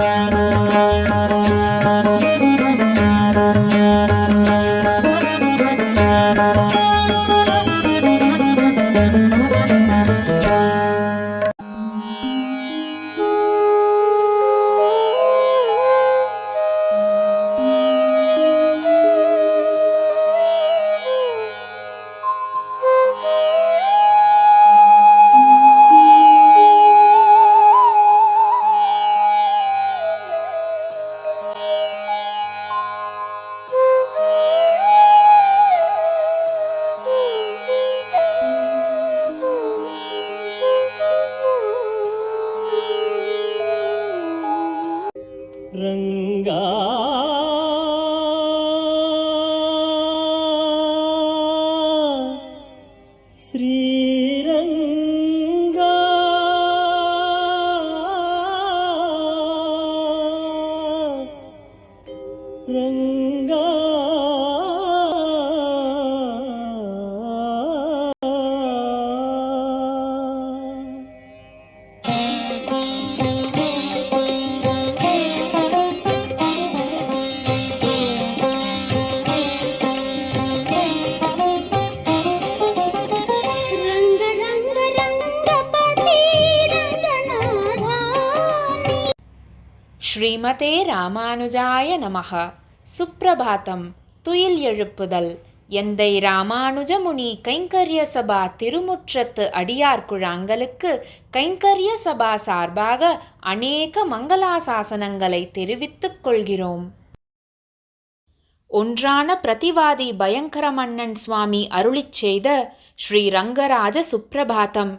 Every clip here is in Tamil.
రంగా रङ्गा ஸ்ரீமதே ராமானுஜாய நமக. சுப்பிரபாதம் துயில் எழுப்புதல். எந்தை ராமானுஜமுனி கைங்கரிய சபா திருமுற்றத்து அடியார் குழாங்களுக்கு கைங்கரிய சபா சார்பாக அநேக மங்களாசாசனங்களை தெரிவித்துக் கொள்கிறோம். ஒன்றான பிரதிவாதி பயங்கரமன்னன் சுவாமி அருளிச் செய்த ஸ்ரீரங்கராஜ சுப்பிரபாதம்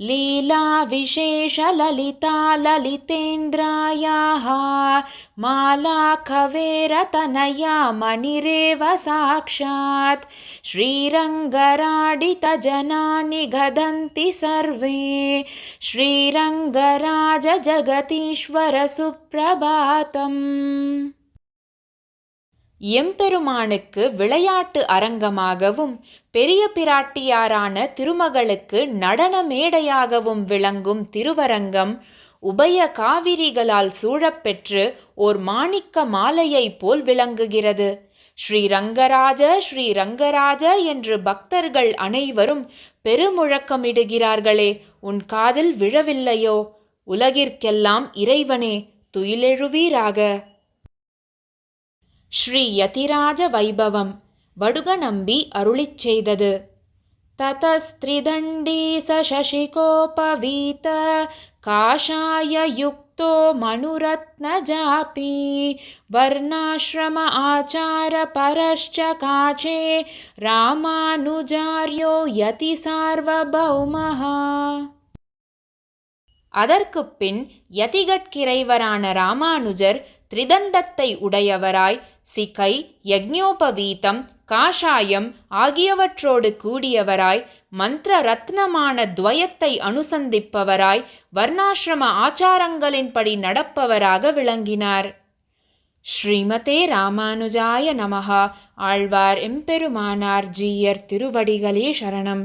लीलाविशेषललिताललितेन्द्रायाः माला कवेरतनया मणिरेव साक्षात्। श्रीरङ्गराडितजनानि गदन्ति सर्वे। श्रीरङ्गराजजगतीश्वरसुप्रभातम् எம்பெருமானுக்கு விளையாட்டு அரங்கமாகவும் பெரிய பிராட்டியாரான திருமகளுக்கு நடன மேடையாகவும் விளங்கும் திருவரங்கம் உபய காவிரிகளால் சூழப்பெற்று ஓர் மாணிக்க மாலையைப் போல் விளங்குகிறது. ஸ்ரீ ரங்கராஜ ஸ்ரீ ரங்கராஜ என்று பக்தர்கள் அனைவரும் பெருமுழக்கமிடுகிறார்களே உன் காதில் விழவில்லையோ? உலகிற்கெல்லாம் இறைவனே துயிலெழுவீராக. ஸ்ரீ யதிராஜ வைபவம் வடுகநம்பி அருளிச் செய்தது ततस्त्रिदण्डी स शशिकोपवीत काषाययुक्तो मनुरत्नजापी वर्णाश्रम आचारपरश्च काचे रामानुजार्यो यति सार्वभौमः அதற்குப் பின் யதிகட்கிறைவரான ராமானுஜர் திரிதண்டத்தை உடையவராய் சிகை யக்ஞோபவீதம் காஷாயம் ஆகியவற்றோடு கூடியவராய் மந்திர ரத்னமான துவயத்தை அனுசந்திப்பவராய் வர்ணாசிரம ஆச்சாரங்களின்படி நடப்பவராக விளங்கினார். ஸ்ரீமதே ராமானுஜாய நமஹா. ஆழ்வார் எம்பெருமானார் ஜீயர் திருவடிகளே சரணம்.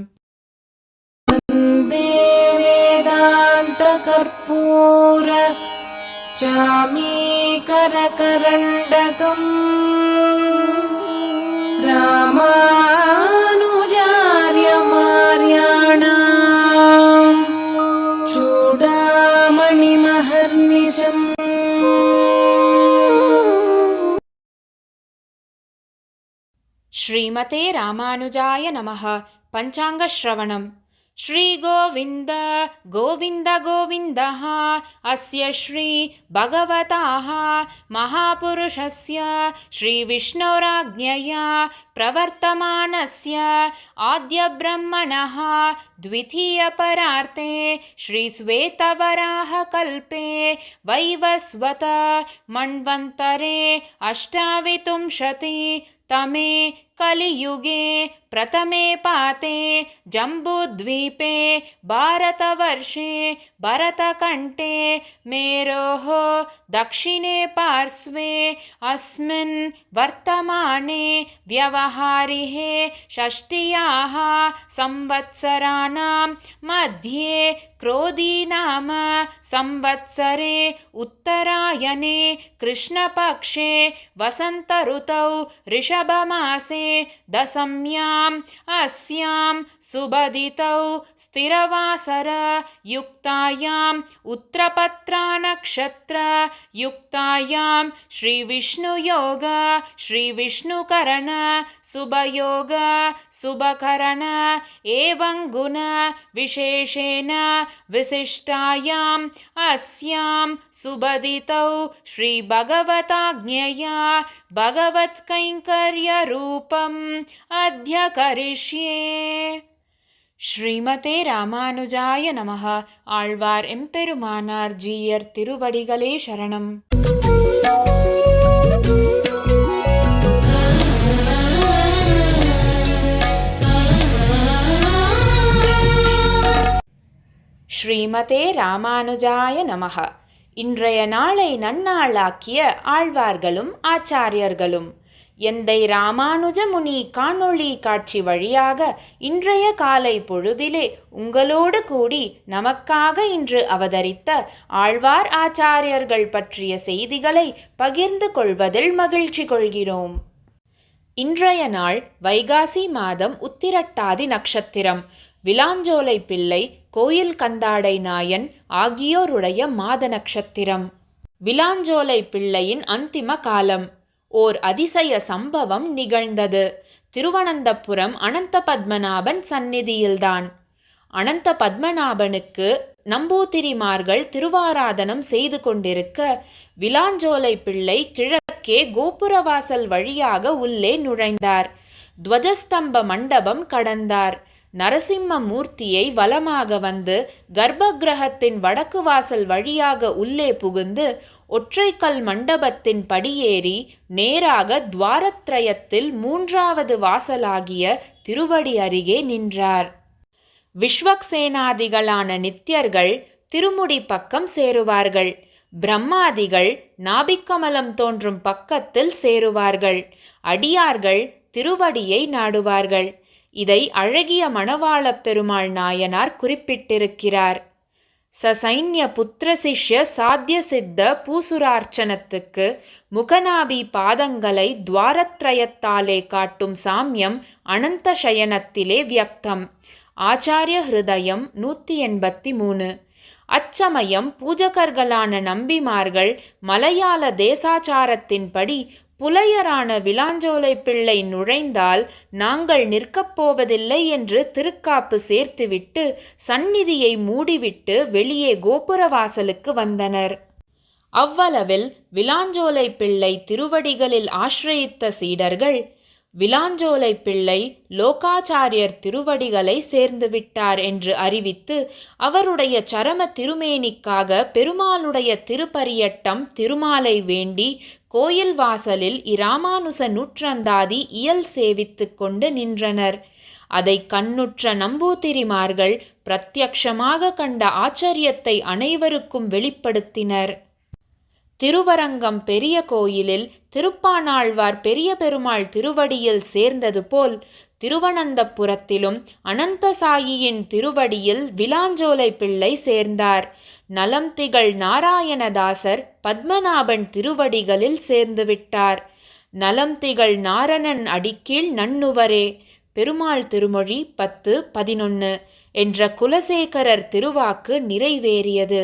चामीकरकरण्डकम् रामानुजार्यमार्याणाम् चूडामणिमहर्निशम्। श्रीमते रामानुजाय नमः। पञ्चाङ्गश्रवणम् श्रीगोविन्द गोविन्द गोविन्दः अस्य श्रीभगवताः महापुरुषस्य श्रीविष्णोराज्ञया प्रवर्तमानस्य आद्यब्रह्मणः द्वितीयपरार्ते श्रीश्वेतवराहकल्पे वैवस्वत मन्वन्तरे अष्टाविंशति तमे कलियुगे प्रथमे पाते जम्बूद्वीपे भारतवर्षे भरतकण्ठे मेरोः दक्षिणे पार्श्वे अस्मिन् वर्तमाने व्यवहारिहे षष्ट्याः संवत्सराणां मध्ये क्रोधी नाम संवत्सरे उत्तरायणे कृष्णपक्षे वसन्तऋतौ ऋषभमासे दशम्याम् अस्यां सुबदितौ स्थिरवासरयुक्तायाम् उत्तरपत्रानक्षत्रयुक्तायां श्रीविष्णुयोग श्रीविष्णुकरण शुभयोग शुभकरण एवं गुण विशेषेण विशिष्टायाम् अस्यां सुबदितौ श्रीभगवताज्ञया भगवत्कैङ्कर्यरूपम् अद्य करिष्ये। ശ്രീമതേ രാമാനുജായ നമ ആൾവാർ എംപെരുമാനാർ ജീയർ തിരുവടികളെ ശരണം ശ്രീമതേ രാമാനുജായ നമഃ இன்றைய நாளை நன்னாளாக்கிய ஆழ்வார்களும் ஆச்சாரியர்களும். எந்தை ராமானுஜ முனி காணொளி காட்சி வழியாக இன்றைய காலை பொழுதிலே உங்களோடு கூடி நமக்காக இன்று அவதரித்த ஆழ்வார் ஆச்சாரியர்கள் பற்றிய செய்திகளை பகிர்ந்து கொள்வதில் மகிழ்ச்சி கொள்கிறோம். இன்றைய நாள் வைகாசி மாதம் உத்திரட்டாதி நட்சத்திரம். விலாஞ்சோலை பிள்ளை கோயில் கந்தாடை நாயன் ஆகியோருடைய மாத நட்சத்திரம். விலாஞ்சோலை பிள்ளையின் அந்திம காலம். ஓர் அதிசய சம்பவம் நிகழ்ந்தது. திருவனந்தபுரம் அனந்த பத்மநாபன் சந்நிதியில்தான். அனந்த பத்மநாபனுக்கு நம்பூதிரிமார்கள் திருவாராதனம் செய்து கொண்டிருக்க விலாஞ்சோலை பிள்ளை கிழக்கே கோபுரவாசல் வழியாக உள்ளே நுழைந்தார். துவஜஸ்தம்ப மண்டபம் கடந்தார். நரசிம்ம மூர்த்தியை வலமாக வந்து கர்ப்பகிரகத்தின் வடக்கு வாசல் வழியாக உள்ளே புகுந்து ஒற்றைக்கல் மண்டபத்தின் படியேறி நேராக துவாரத்ரயத்தில் மூன்றாவது வாசலாகிய திருவடி அருகே நின்றார். விஸ்வக்சேனாதிகளான நித்யர்கள் திருமுடி பக்கம் சேருவார்கள். பிரம்மாதிகள் நாபிக்கமலம் தோன்றும் பக்கத்தில் சேருவார்கள். அடியார்கள் திருவடியை நாடுவார்கள். இதை அழகிய மணவாளப் பெருமாள் நாயனார் குறிப்பிட்டிருக்கிறார். சசைன்ய புத்திர சிஷ்ய சாத்திய சித்த பூசுரார்ச்சனத்துக்கு முகநாபி பாதங்களை துவாரத்ரயத்தாலே காட்டும் சாமியம் அனந்த சயனத்திலே வியக்தம். ஆச்சாரிய ஹிருதயம் நூற்றி எண்பத்தி மூணு. அச்சமயம் பூஜகர்களான நம்பிமார்கள் மலையாள தேசாச்சாரத்தின்படி புலையரான விலாஞ்சோலை பிள்ளை நுழைந்தால் நாங்கள் நிற்கப் போவதில்லை என்று திருக்காப்பு சேர்த்துவிட்டு சந்நிதியை மூடிவிட்டு வெளியே கோபுரவாசலுக்கு வந்தனர். அவ்வளவில் விலாஞ்சோலை பிள்ளை திருவடிகளில் ஆசிரயித்த சீடர்கள் விலாஞ்சோலை பிள்ளை லோகாச்சாரியர் திருவடிகளை சேர்ந்து விட்டார் என்று அறிவித்து அவருடைய சரம திருமேனிக்காக பெருமாளுடைய திருப்பரியட்டம் திருமாலை வேண்டி கோயில் வாசலில் இராமானுச நூற்றந்தாதி இயல் சேவித்து கொண்டு நின்றனர். அதை கண்ணுற்ற நம்பூதிரிமார்கள் பிரத்யக்ஷமாக கண்ட ஆச்சரியத்தை அனைவருக்கும் வெளிப்படுத்தினர். திருவரங்கம் பெரிய கோயிலில் திருப்பானாழ்வார் பெரிய பெருமாள் திருவடியில் சேர்ந்தது போல் திருவனந்தபுரத்திலும் அனந்தசாயியின் திருவடியில் விலாஞ்சோலை பிள்ளை சேர்ந்தார். நலம் திகழ் நாராயணதாசர் பத்மநாபன் திருவடிகளில் சேர்ந்துவிட்டார் நலம் திகழ் நாரணன் அடிக்கீழ் நன்னுவரே. பெருமாள் திருமொழி பத்து பதினொன்று என்ற குலசேகரர் திருவாக்கு நிறைவேறியது.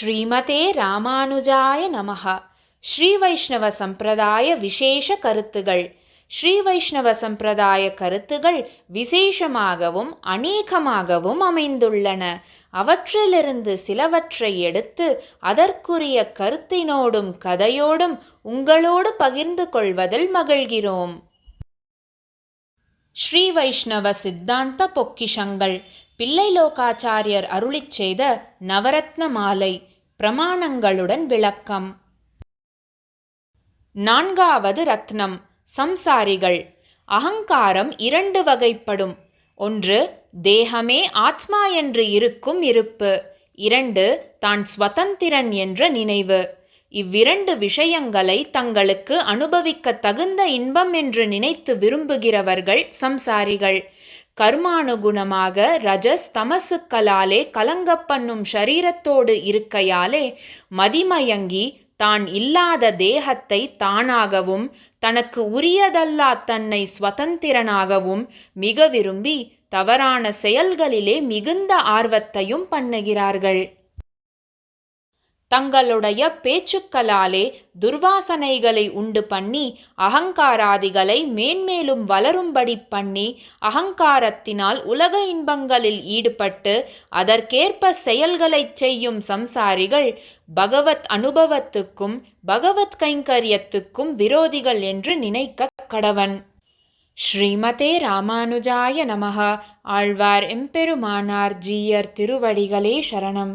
ஸ்ரீமதே ராமானுஜாய நமஹ. ஸ்ரீ வைஷ்ணவ சம்பிரதாய விசேஷ கருத்துகள். ஸ்ரீ வைஷ்ணவ சம்பிரதாய கருத்துகள் விசேஷமாகவும் அநேகமாகவும் அமைந்துள்ளன. அவற்றிலிருந்து சிலவற்றை எடுத்து அதற்குரிய கருத்தினோடும் கதையோடும் உங்களோடு பகிர்ந்து கொள்வதில் மகிழ்கிறோம். ஸ்ரீ வைஷ்ணவ சித்தாந்த பொக்கிஷங்கள். பிள்ளை லோகாச்சாரியர் அருளிச் செய்த நவரத்ன மாலை. பிரமாணங்களுடன் விளக்கம். நான்காவது ரத்னம் சம்சாரிகள். அகங்காரம் இரண்டு வகைப்படும். ஒன்று தேகமே ஆத்மா என்று இருக்கும் இருப்பு. இரண்டு தான் ஸ்வதந்திரன் என்ற நினைவு. இவ்விரண்டு விஷயங்களை தங்களுக்கு அனுபவிக்க தகுந்த இன்பம் என்று நினைத்து விரும்புகிறவர்கள் சம்சாரிகள். கர்மானுகுணமாக ரஜஸ் தமசுக்களாலே கலங்கப்பண்ணும் ஷரீரத்தோடு இருக்கையாலே மதிமயங்கி தான் இல்லாத தேகத்தை தானாகவும் தனக்கு உரியதல்லா தன்னை ஸ்வதந்திரனாகவும் மிக விரும்பி தவறான செயல்களிலே மிகுந்த ஆர்வத்தையும் பண்ணுகிறார்கள். தங்களுடைய பேச்சுக்களாலே துர்வாசனைகளை உண்டு பண்ணி அகங்காராதிகளை மேன்மேலும் வளரும்படி பண்ணி அகங்காரத்தினால் உலக இன்பங்களில் ஈடுபட்டு அதற்கேற்ப செயல்களைச் செய்யும் சம்சாரிகள் பகவத் அனுபவத்துக்கும் பகவத் கைங்கரியத்துக்கும் விரோதிகள் என்று நினைக்க கடவன். ஸ்ரீமதே ராமானுஜாய நமக ஆழ்வார் எம்பெருமானார் ஜீயர் திருவடிகளே சரணம்.